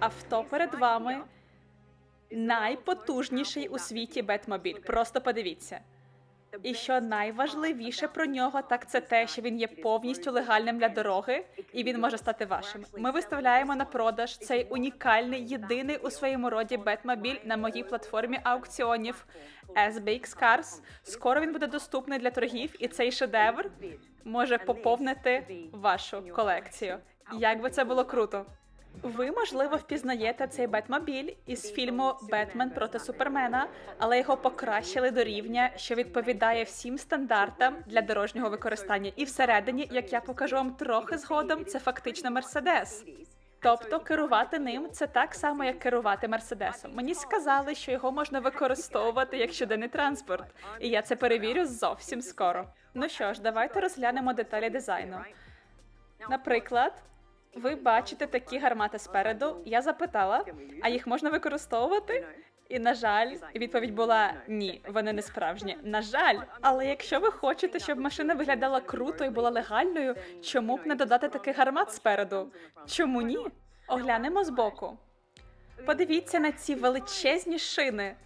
Авто перед вами найпотужніший у світі Бетмобіль. Просто подивіться. І що найважливіше про нього, так це те, що він є повністю легальним для дороги, і він може стати вашим. Ми виставляємо на продаж цей унікальний, єдиний у своєму роді Бетмобіль на моїй платформі аукціонів SBX Cars. Скоро він буде доступний для торгів, і цей шедевр може поповнити вашу колекцію. Як би це було круто! Ви, можливо, впізнаєте цей Бетмобіль із фільму Бетмен проти Супермена, але його покращили до рівня, що відповідає всім стандартам для дорожнього використання. І всередині, як я покажу вам трохи згодом, це фактично Мерседес. Тобто керувати ним це так само, як керувати мерседесом. Мені сказали, що його можна використовувати як щоденний транспорт, і я це перевірю зовсім скоро. Ну що ж, давайте розглянемо деталі дизайну. Наприклад, ви бачите такі гармати спереду. Я запитала, а їх можна використовувати? І на жаль, відповідь була ні, вони не справжні. На жаль, але якщо ви хочете, щоб машина виглядала круто і була легальною, чому б не додати таких гармат спереду? Чому ні? Оглянемо збоку. Подивіться на ці величезні шини.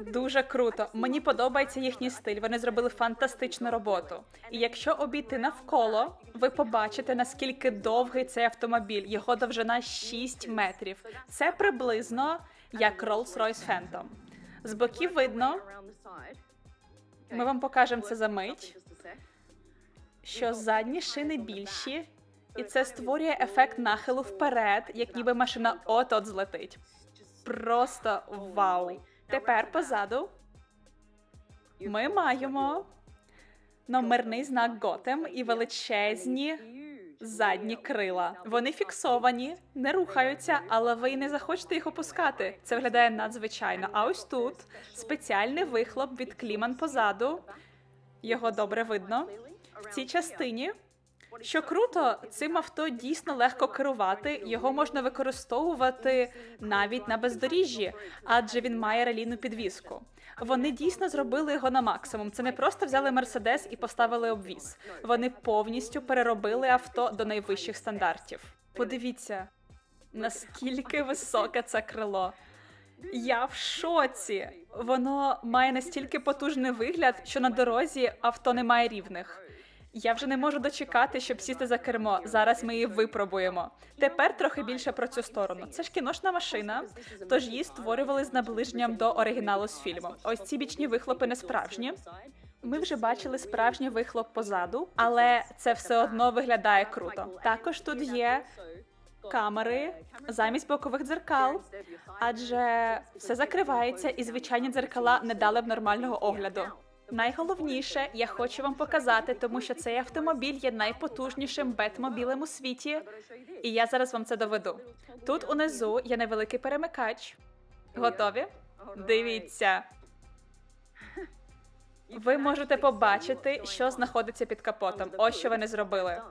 Дуже круто. Мені подобається їхній стиль. Вони зробили фантастичну роботу. І якщо обійти навколо, ви побачите наскільки довгий цей автомобіль. Його довжина 6 метрів. Це приблизно як Rolls-Royce Phantom. З боків видно, ми вам покажемо це за мить, що задні шини більші, і це створює ефект нахилу вперед, як ніби машина от-от злетить. Просто вау! Тепер позаду ми маємо номерний знак Готем і величезні задні крила. Вони фіксовані, не рухаються, але ви не захочете їх опускати. Це виглядає надзвичайно. А ось тут спеціальний вихлоп від Кліман позаду. Його добре видно. В цій частині що круто, цим авто дійсно легко керувати. Його можна використовувати навіть на бездоріжжі, адже він має релійну підвіску. Вони дійсно зробили його на максимум. Це не просто взяли мерседес і поставили обвіз. Вони повністю переробили авто до найвищих стандартів. Подивіться, наскільки високе це крило. Я в шоці. Воно має настільки потужний вигляд, що на дорозі авто не має рівних. Я вже не можу дочекати, щоб сісти за кермо. Зараз ми її випробуємо. Тепер трохи більше про цю сторону. Це ж кіношна машина, тож її створювали з наближенням до оригіналу з фільму. Ось ці бічні вихлопи не справжні. Ми вже бачили справжній вихлоп позаду, але це все одно виглядає круто. Також тут є камери замість бокових дзеркал, адже все закривається, і звичайні дзеркала не дали б нормального огляду. Найголовніше, я хочу вам показати, тому що цей автомобіль є найпотужнішим бетмобілем у світі, і я зараз вам це доведу. Тут унизу є невеликий перемикач. Готові? Дивіться. Ви можете побачити, що знаходиться під капотом. Ось що вони зробили.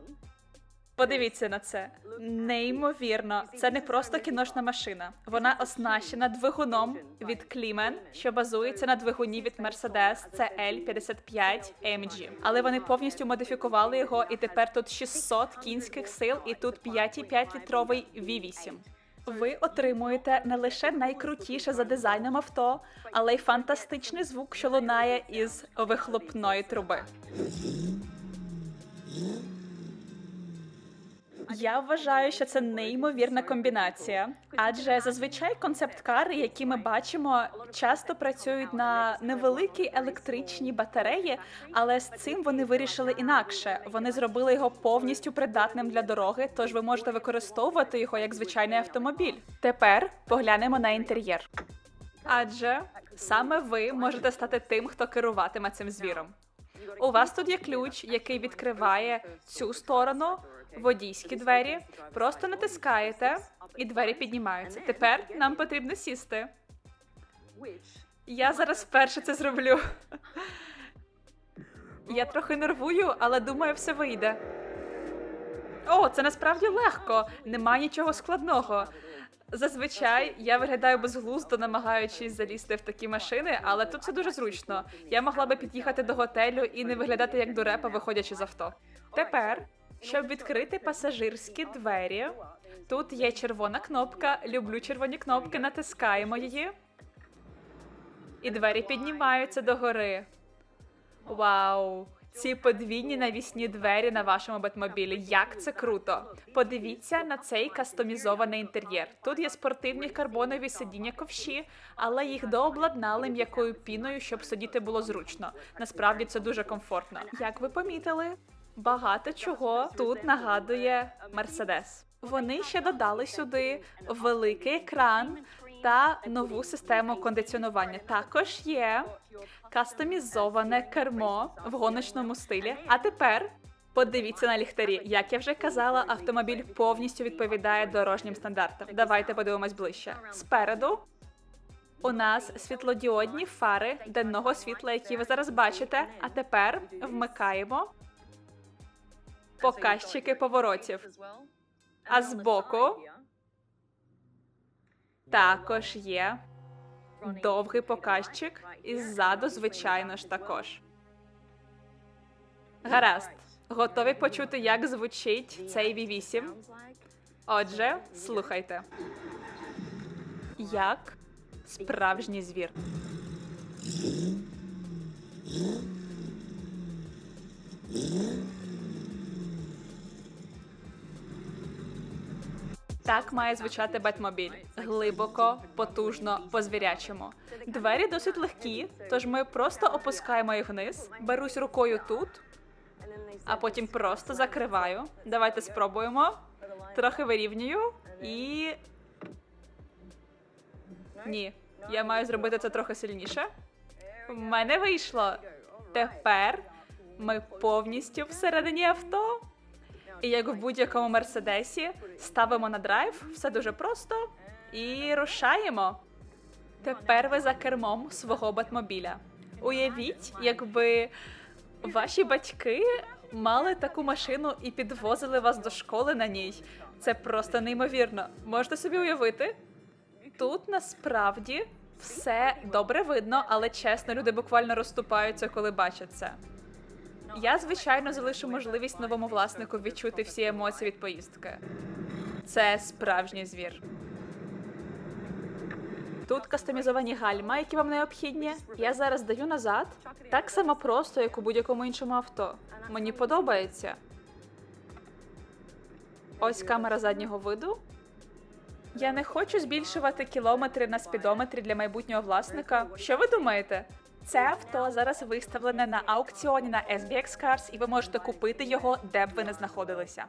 Подивіться на це. Неймовірно, це не просто кіношна машина. Вона оснащена двигуном від Клімен, що базується на двигуні від Mercedes CL55 AMG. Але вони повністю модифікували його, і тепер тут 600 кінських сил, і тут 5,5 літровий V8. Ви отримуєте не лише найкрутіше за дизайном авто, але й фантастичний звук, що лунає із вихлопної труби. Я вважаю, що це неймовірна комбінація, адже зазвичай концепт-кари, які ми бачимо, часто працюють на невеликій електричній батареї, але з цим вони вирішили інакше. Вони зробили його повністю придатним для дороги, тож ви можете використовувати його як звичайний автомобіль. Тепер поглянемо на інтер'єр. Адже саме ви можете стати тим, хто керуватиме цим звіром. У вас тут є ключ, який відкриває цю сторону, водійські двері. Просто натискаєте, і двері піднімаються. Тепер нам потрібно сісти. Я зараз вперше це зроблю. Я трохи нервую, але думаю, все вийде. О, це насправді легко. Немає нічого складного. Зазвичай я виглядаю безглуздо, намагаючись залізти в такі машини, але тут все дуже зручно. Я могла би під'їхати до готелю і не виглядати як дурепа, виходячи з авто. Тепер Щоб відкрити пасажирські двері, тут є червона кнопка. Люблю червоні кнопки, натискаємо її. І двері піднімаються догори. Вау! Ці подвійні навісні двері на вашому бетмобілі. Як це круто! Подивіться на цей кастомізований інтер'єр. Тут є спортивні карбонові сидіння ковші, але їх дообладнали м'якою піною, щоб сидіти було зручно. Насправді це дуже комфортно. Як ви помітили, багато чого тут нагадує Мерседес. Вони ще додали сюди великий екран та нову систему кондиціонування. Також є кастомізоване кермо в гоночному стилі. А тепер подивіться на ліхтарі. Як я вже казала, автомобіль повністю відповідає дорожнім стандартам. Давайте подивимось ближче. Спереду у нас світлодіодні фари денного світла, які ви зараз бачите. А тепер вмикаємо показчики поворотів. А збоку також є довгий показчик, і ззаду, звичайно ж, також. Гаразд. Готові почути, як звучить цей V8? Отже, слухайте. Як справжній звір. Так має звучати Бетмобіль. Глибоко, потужно, по-звірячому. Двері досить легкі, тож ми просто опускаємо їх вниз. Берусь рукою тут, а потім просто закриваю. Давайте спробуємо. Трохи вирівнюю і. Ні, я маю зробити це трохи сильніше. В мене вийшло. Тепер ми повністю всередині авто. І як в будь-якому мерседесі, ставимо на драйв, все дуже просто і рушаємо. Тепер ви за кермом свого батмобіля. Уявіть, якби ваші батьки мали таку машину і підвозили вас до школи на ній. Це просто неймовірно. Можете собі уявити? Тут насправді все добре видно, але чесно, люди буквально розступаються, коли бачать це. Я, звичайно, залишу можливість новому власнику відчути всі емоції від поїздки. Це справжній звір. Тут кастомізовані гальма, які вам необхідні. Я зараз даю назад так само просто, як у будь-якому іншому авто. Мені подобається. Ось камера заднього виду. Я не хочу збільшувати кілометри на спідометрі для майбутнього власника. Що ви думаєте? Це авто зараз виставлене на аукціоні на SBX Cars, і ви можете купити його, де б ви не знаходилися.